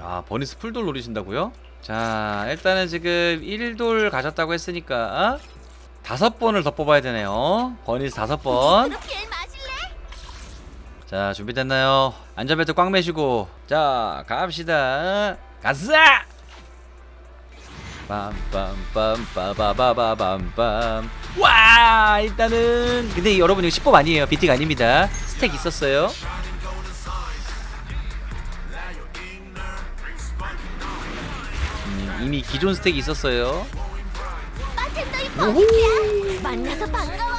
아 버니스 풀돌 노리신다고요? 자 일단은 지금 1돌 가셨다고 했으니까 어? 다섯 번을 더 뽑아야 되네요. 버니스 다섯 번? 자 준비됐나요? 안전벨트 꽉 매시고. 자 갑시다. 가자! 빰빰빰빠바바바밤빰. 와 일단은. 근데 여러분 이거 10법 아니에요. 비틱 아닙니다. 스택 있었어요 이미 기존 스택이 있었어요. 만나서 반가워.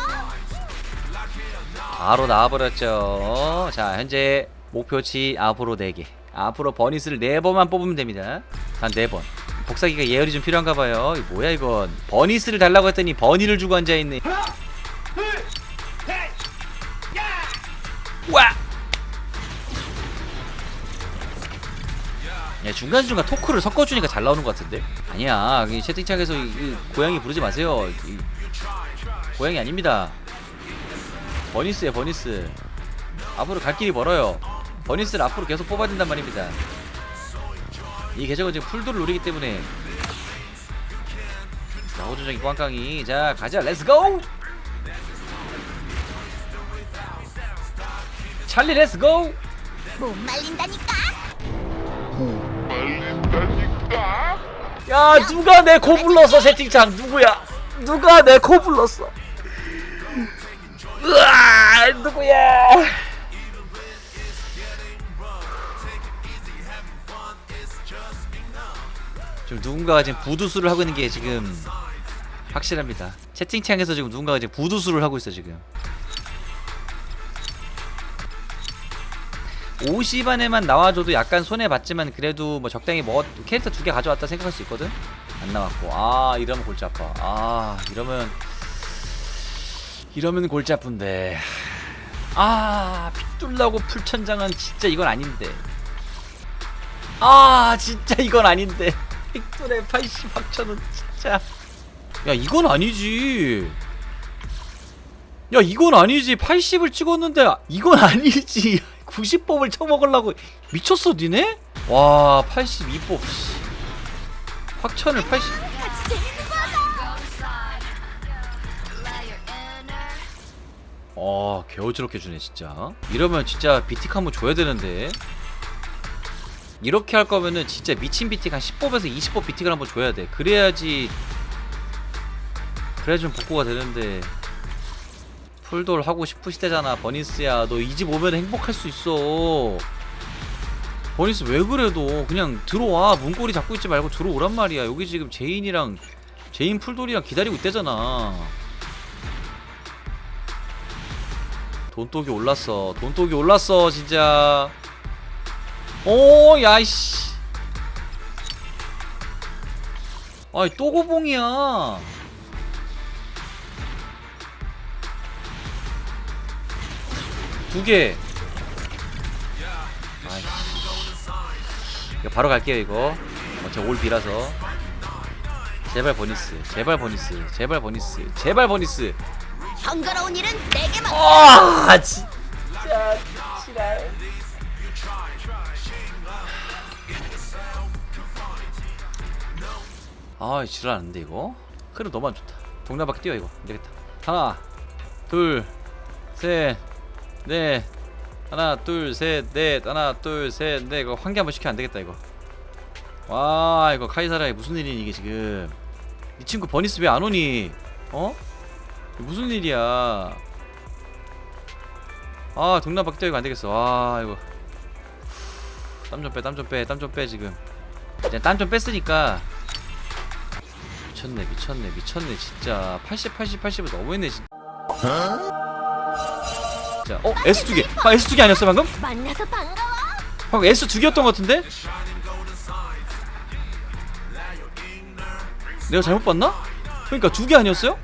바로 나와버렸죠. 자, 현재 목표치 앞으로 4개. 앞으로 버니스를 4번만 뽑으면 됩니다. 단 4번. 복사기가 예열이 좀 필요한가 봐요. 이거 뭐야 이건. 버니스를 달라고 했더니 버니를 주고 앉아있네. 중간중간 토크를 섞어주니까 잘 나오는 것 같은데? 아니야. 이 채팅창에서 이, 이 고양이 부르지 마세요. 이, 고양이 아닙니다. 버니스에 버니스 앞으로 갈 길이 멀어요 버니스를 앞으로 계속 뽑아야 된단 말입니다 이 계정은 지금 풀도를 노리기 때문에 자 호주적인 꽝꽝이 자 가자 렛츠고 찰리 렛츠고 못 말린다니까. 야 누가 내 코 불렀어 채팅창? 누구야? 누가 내 코 불렀어? 으아 누구야? 지금 누군가가 지금 부두수를 하고 있는 게 지금 확실합니다. 채팅창에서 지금 누군가가 지금 부두수를 하고 있어 지금 50 안에만 나와줘도 약간 손해봤지만 그래도 뭐 적당히 뭐 캐릭터 두 개 가져왔다 생각할 수 있거든? 안 나왔고. 아 이러면 골치 아파. 아 이러면 이러면 골치 아픈데. 아 핏둘라고 풀천장은 진짜 이건 아닌데. 아 진짜 이건 아닌데. 핏둘에 80학천은 진짜. 야 이건 아니지. 야 이건 아니지. 80을 찍었는데 이건 아니지 90법을 쳐먹으려고 미쳤어 니네? 와 82법 확천을 80 같이 재밌는 거죠. 어 개어지럽게 주네 진짜 이러면 진짜 비틱 한번 줘야 되는데 이렇게 할 거면은 진짜 미친 비틱 한 10법에서 20법 비틱을 한번 줘야 돼 그래야지 그래야 좀 복구가 되는데 풀돌 하고 싶으시대잖아 버니스야 너 이 집 오면 행복할 수 있어 버니스 왜 그래도 그냥 들어와 문고리 잡고 있지 말고 들어오란 말이야 여기 지금 제인이랑 제인 풀돌이랑 기다리고 있대잖아 돈독이 올랐어. 돈독이 올랐어, 진짜. 오, 야이씨. 아이, 또 고봉이야. 두 개. 이거 바로 갈게요, 이거. 어, 저올 비라서. 제발 버니스. 제발 버니스. 제발 버니스. 제발 버니스. 번거로운 일은 내게만. 아 진짜 지랄 아 지랄하는데 이거 그래 너무 안 좋다 동남바퀴 뛰어 이거 안 되겠다 하나 둘 셋 넷 하나 둘셋넷. 하나 둘셋넷. 이거 환기 한번 시켜 안되겠다 이거. 와 이거 카이사라이 무슨 일이니 이게 지금? 이 친구 버니스 왜 안 오니? 어? 무슨 일이야? 아 동남바퀴 이거 안되겠어. 아 이거. 땀 좀 빼 땀 좀 빼 땀 좀 빼 지금. 이제 땀좀 뺐으니까. 미쳤네 미쳤네 미쳤네. 진짜. 80 80 80은 너무했네 진짜 자, 어? S 두 개 아 S 두 개 아니었어 방금? 만나서 반가워. 방금 S 두 개였던 것 같은데? 내가 잘못 봤나? 그러니까 두 개 아니었어요?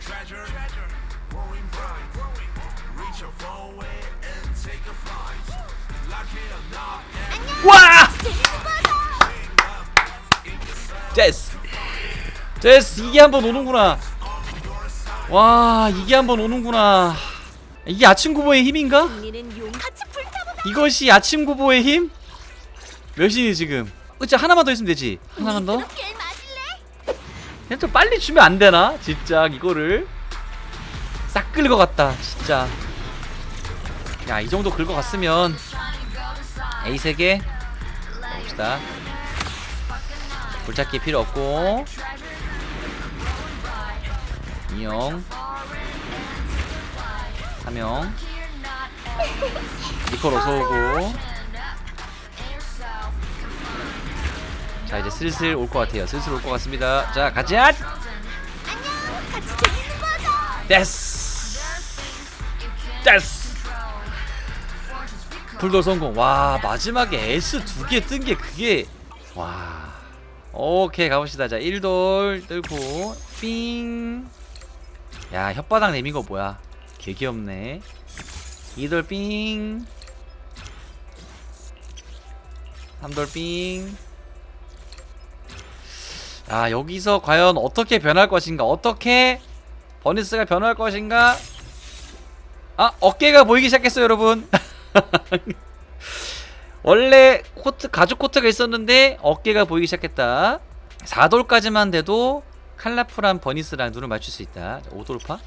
와! 제스 제스 이게 한번 오는구나 와 이게 한번 오는구나 이게 아침 구보의 힘인가? 이것이 아침 구보의 힘? 몇이니 지금? 그치 하나만 더 있으면 되지 하나만 더? 그냥 좀 빨리 주면 안 되나? 진짜 이거를 싹 긁어 갔다 진짜 야 이 정도 긁어 갔으면 A 3개 봅시다 굴착기 필요 없고 이영 3영 니콜 어서오고. 자 이제 슬슬 올 것 같아요. 슬슬 올 것 같습니다. 자 가자? 데스 데스 불도 성공. 와 마지막에 S 두 개 뜬 게 그게 와. 오케이 가봅시다. 자 1돌 뜰고 삥야 혓바닥 내민 거 뭐야 개 귀엽네. 2돌 삥 3돌 삥아 여기서 과연 어떻게 변할 것인가? 어떻게 버니스가 변할 것인가? 아 어깨가 보이기 시작했어요 여러분. 원래 코트 가죽 코트가 있었는데 어깨가 보이기 시작했다. 4돌까지만 돼도 칼라풀한 버니스랑 눈을 맞출 수 있다. 5돌파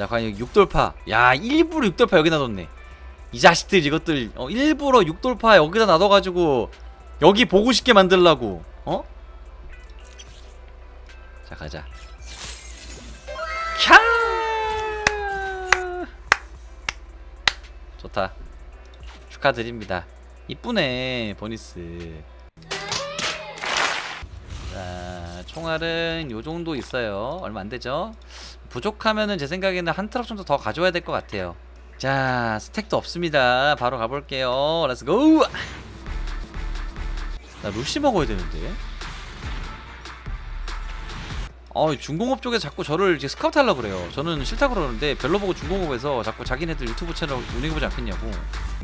자 과연 6돌파. 야 일부러 6돌파 여기 놔뒀네. 이 자식들 이것들 어, 일부러 6돌파 여기다 놔둬가지고 여기 보고 싶게 만들라고. 어? 자 가자. 캬! 좋다. 축하드립니다. 이쁘네 보니스. 자 총알은 요정도 있어요. 얼마 안되죠 부족하면은 제 생각에는 한 트럭 정도 더 가져와야 될 것 같아요 자 스택도 없습니다 바로 가볼게요 렛츠고 나 루시 먹어야 되는데 어, 중공업 쪽에 자꾸 저를 이제 스카우트 하려고 그래요. 저는 싫다고 그러는데 별로 보고 중공업에서 자꾸 자기네들 유튜브 채널 운영해보지 않겠냐고.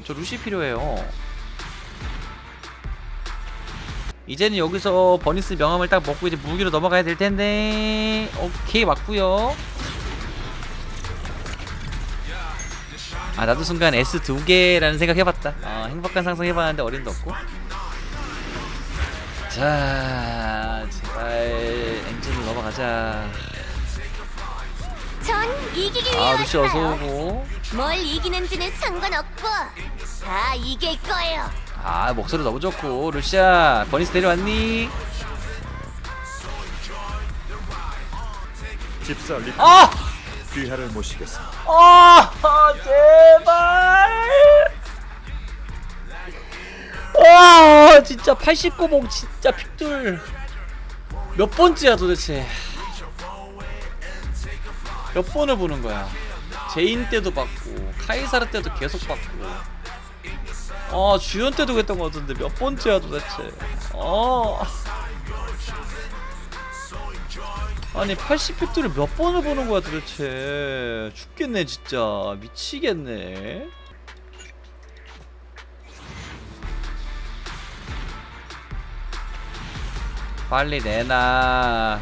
저 루시 필요해요. 이제는 여기서 버니스 명함을 딱 먹고 이제 무기로 넘어가야 될 텐데. 오케이, 맞고요 아, 나도 순간 S 두 개라는 생각 해봤다. 어, 행복한 상상 해봤는데 어림도 없고. 자, 제발 엔진을 넘어가자. 전 이기기 위해 아, 루시 어서. 오고. 뭘 이기는지는 상관없고 다 이길 거예요. 아, 목소리 너무 좋고. 루시아, 버니스 데려왔니? 집사 리 아! 귀하를 모시겠습니다. 아, 제발! 아, 진짜 89봉 진짜 픽들. 몇 번째야 도대체? 몇 번을 보는 거야? 제인 때도 받고, 카이사르 때도 계속 받고. 아, 주연 때도 그랬던 것 같은데 몇 번째야 도대체? 어. 아니 80팩트를 몇 번을 보는 거야 도대체 죽겠네 진짜 미치겠네 빨리 내놔.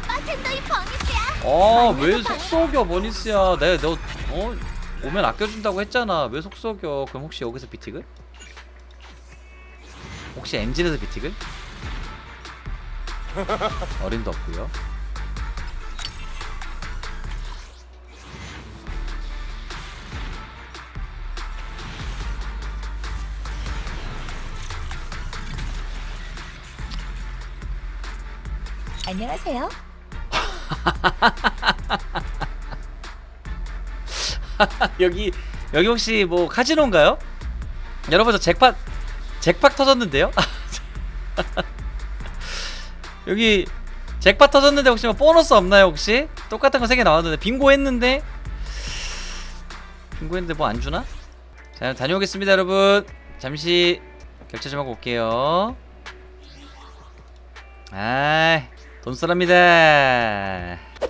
어왜 속썩여 버니스야 내가 너 어? 오면 아껴준다고 했잖아 왜 속썩여 그럼 혹시 여기서 비틱을? 혹시 엔진에서 비틱을? 어림도 없고요 안녕하세요. 여기 여기 혹시 뭐 카지노인가요? 여러분 저 잭팟 잭팟 터졌는데요? 여기 잭팟 터졌는데 혹시 뭐 보너스 없나요 혹시? 똑같은 거세개 나왔는데 빙고 했는데 빙고 했는데 뭐 안 주나? 자 다녀오겠습니다 여러분 잠시 결제 좀 하고 올게요 아 돈 쓰랍니다.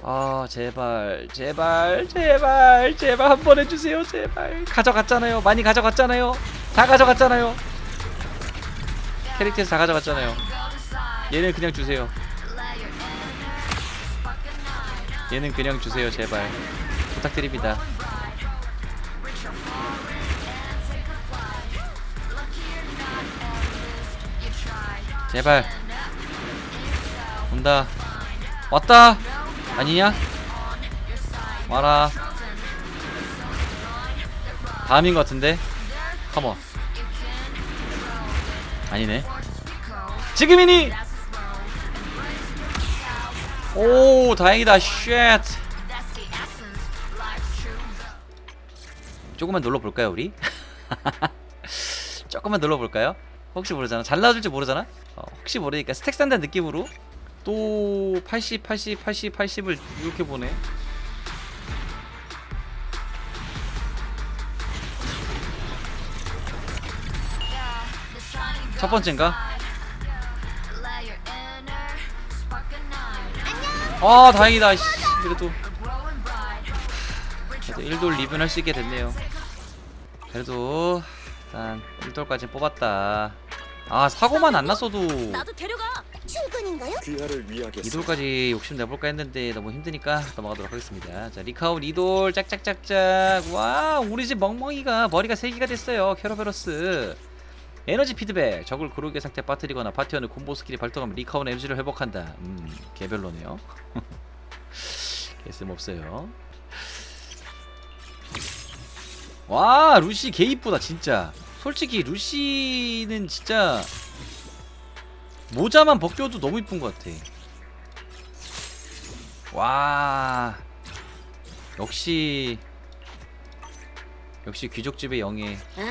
아 제발 제발 제발 제발 한 번 해주세요 제발. 가져갔잖아요. 많이 가져갔잖아요. 다 가져갔잖아요. 캐릭터에서 다 가져갔잖아요. 얘는 그냥 주세요. 얘는 그냥 주세요 제발. 부탁드립니다. 제발 온다. 왔다. 아니냐? 와라. 다음인 것 같은데? 컴온 아니네. 지금이니? 오 다행이다. 쉣 조금만 눌러볼까요 우리? 조금만 눌러볼까요? 혹시 모르잖아. 잘 나와줄지 모르잖아? 어, 혹시 모르니까 스택 산다는 느낌으로 또 80, 80, 80, 80을 이렇게 보네. 첫 번째인가? 아 다행이다 씨, 그래도 그래도 1돌 리뷰는 할수 있게 됐네요. 그래도 일단 1돌까지 뽑았다. 아 사고만 안 났어도. 출근인가요? 귀하를 위하겠습니다. 2돌까지 욕심 내볼까 했는데 너무 힘드니까 넘어가도록 하겠습니다. 자 리카운 2돌 짝짝짝짝. 와 우리 집 멍멍이가 머리가 3개가 됐어요. 캐러베러스. 에너지 피드백. 적을 구르기 상태 빠뜨리거나 파티원의 콤보 스킬이 발동하면 리카운 MG를 회복한다. 음 개별로네요. 개쓸 없어요. 와 루시 개 이쁘다 진짜. 솔직히 루시는 진짜 모자만 벗겨도 너무 이쁜 것 같아. 와. 역시 역시 귀족집의 영예. 어?